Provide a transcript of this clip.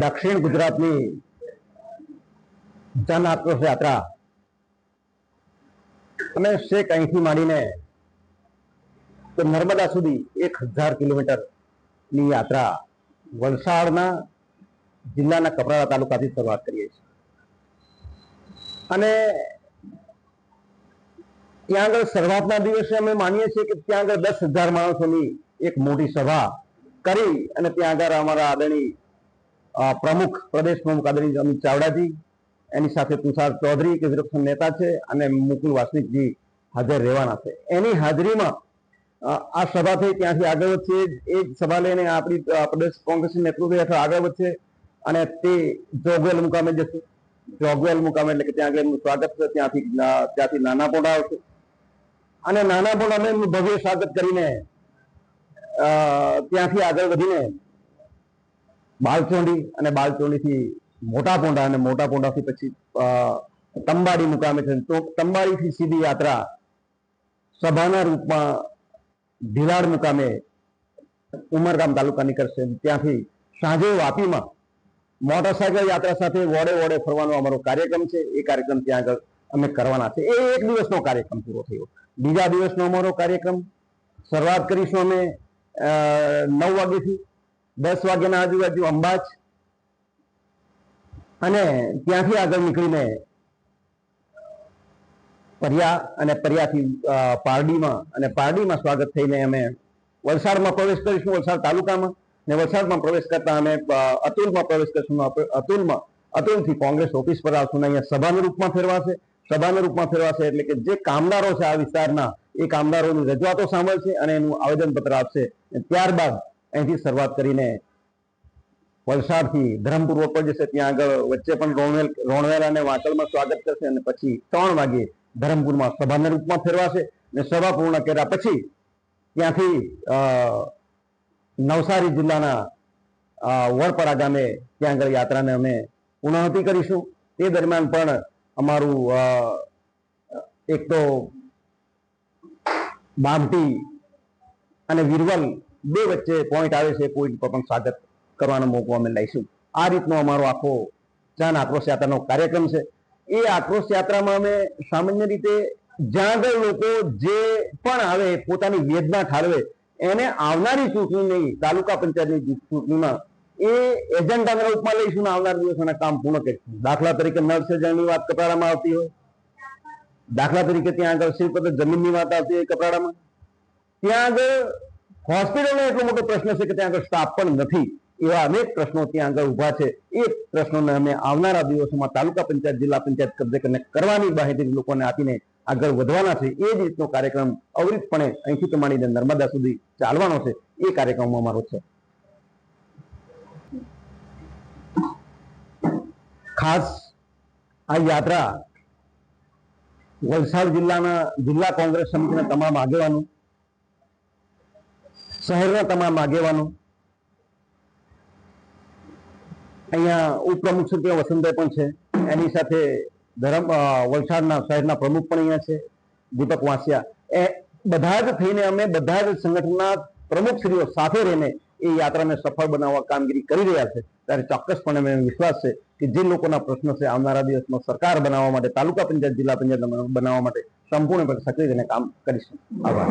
દક્ષિણ ગુજરાતની જન આક્રોશ યાત્રા. અને શેક અહીંથી માંડીને તો નર્મદા સુધી એક હજાર કિલોમીટરની યાત્રા વલસાડના જિલ્લાના કપરાડા તાલુકાથી શરૂઆત કરીએ છીએ. અને ત્યાં આગળ શરૂઆતના દિવસે અમે માનીએ છીએ કે ત્યાં આગળ દસ હજાર માણસોની એક મોટી સભા કરી અને ત્યાં આગળ અમારા આદરણીય પ્રમુખ પ્રદેશ પ્રમુખ આદરણીય અમિત ચાવડાજી, એની સાથે તુષાર ચૌધરી કે વિરોક્ષણ નેતા છે અને મુકુલ વાસનિકજી હાજર રહેવાના છે. એની હાજરીમાં આ સભા થઈ ત્યાંથી આગળ વધશે. એ સભા લઈને આપણી પ્રદેશ કોંગ્રેસ નેતૃત્વ હેઠળ આગળ વધશે અને તે જોગવેલ મુકામે જશે. જોગવેલ મુકામે એટલે કે ત્યાં આગળ સ્વાગત છે, ત્યાંથી ત્યાંથી નાના પોડા આવશે. અને નાના પોડાને એમનું ભવ્ય સ્વાગત કરીને ત્યાંથી આગળ વધીને બાલચોંડી અને બાલચોંડીથી મોટા પોંડા અને મોટા પોંડાથી પછી તંબાડી મુકામે છે તો તંબાડીથી સીધી યાત્રા સભાના રૂપમાં ભીલાડ મુકામે ઉમરગામ તાલુકાની કરશે ત્યાંથી સાંજે વાપીમાં મોટરસાયકલ યાત્રા સાથે વોડે વોડે ફરવાનો અમારો કાર્યક્રમ છે. એ કાર્યક્રમ ત્યાં આગળ અમે કરવાના છે. એ એક દિવસનો કાર્યક્રમ પૂરો થયો. બીજા દિવસનો અમારો કાર્યક્રમ. શરૂઆત કરીશું અમે નવ વાગ્યાથી. દસ વાગ્યાના આજુબાજુ અંબાજ. અને ત્યાંથી આગળ નીકળીને પરિયા અને પરિયાથી પારડીમાં અને પારડીમાં સ્વાગત થઈને અમે વલસાડમાં પ્રવેશ કરીશું, વલસાડ તાલુકામાં. ને વલસાડમાં પ્રવેશ કરતા અમે અતુલમાં પ્રવેશ કરીશું અતુલમાં, અતુલથી કોંગ્રેસ ઓફિસ પર આવશું ને અહીંયા સભાના રૂપમાં ફેરવાશે. સભાના રૂપમાં ફેરવાશે એટલે કે જે કામદારો છે આ વિસ્તારના, એ કામદારોની રજૂઆતો સાંભળશે અને એનું આવેદનપત્ર આપશે. ત્યારબાદ અહીંથી શરૂઆત કરીને વલસાડથી ધરમપુર રોડ જશે ત્યાં આગળ વચ્ચે પણ રોણવેલ રોણવેલ અને વાંકલમાં સ્વાગત કરશે અને પછી ત્રણ વાગે ધરમપુરમાં સભાના રૂપમાં ફેરવાશે અને સભા પૂર્ણ કર્યા પછી ત્યાંથી નવસારી જિલ્લાના વડપરા ગામે ત્યાં આગળ યાત્રાને અમે પૂર્ણાહુતિ કરીશું. તે દરમિયાન પણ અમારું એક તો બામટી અને વિરવલ બે વચ્ચે પોઈન્ટ આવે છે પોઈન્ટ પર પણ સ્વાગત કરવાનો મોકો અમે લઈશું. આ રીતનો અમારો આખો જાન આક્રોશ યાત્રાનો કાર્યક્રમ છે. એ આક્રોશ યાત્રામાં અમે સામાન્ય રીતે જ્યાં લોકો જે પણ આવે, પોતાની વેદના ઠાલવે, એને આવનારી ચૂંટણી નહીં, તાલુકા પંચાયતની ચૂંટણીમાં એ એજન્ડાના રૂપમાં લઈશું આવનાર દિવસોના કામ પૂર્ણ કરીશું. દાખલા તરીકે નળ વાત કપરાડામાં આવતી હોય. દાખલા તરીકે ત્યાં આગળ શ્રીપદ જમીનની વાત આવતી હોય કપરાડામાં. ત્યાં આગળ હોસ્પિટલનો એટલો મોટો પ્રશ્ન છે કે ત્યાં આગળ સ્ટાફ પણ નથી. એવા અનેક પ્રશ્નો ત્યાં આગળ ઊભા છે. એ પ્રશ્નોને અમે આવનારા દિવસોમાં તાલુકા પંચાયત, જિલ્લા પંચાયત કબજે કરીને કરવાની માહિતી લોકોને આપીને આગળ વધવાના છે. એ જ રીતનો કાર્યક્રમ અવિરતપણે અહીંથી માંડીને નર્મદા સુધી ચાલવાનો છે. એ કાર્યક્રમ અમારો છે. ખાસ આ યાત્રા વલસાડ જિલ્લાના જિલ્લા કોંગ્રેસ સમિતિના તમામ આગેવાનો શહેરના તમામ આગેવાનો. અહીંયા ઉપપ્રમુખ છે ત્યાં વસંતભાઈ પણ છે. એની સાથે ધરમ વલસાડના શહેરના પ્રમુખ પણ અહીંયા છે, દીપક વાંસિયા. એ બધા જ થઈને અમે બધા જ સંગઠનના પ્રમુખશ્રીઓ સાથે રહીને એ યાત્રાને સફળ બનાવવા કામગીરી કરી રહ્યા છે. ત્યારે ચોક્કસપણે અમે વિશ્વાસ છે કે જે લોકોના પ્રશ્નો છે આવનારા દિવસમાં સરકાર બનાવવા માટે, તાલુકા પંચાયત, જિલ્લા પંચાયત બનાવવા માટે સંપૂર્ણપણે સક્રિય થઈને કામ કરીશું. આભાર.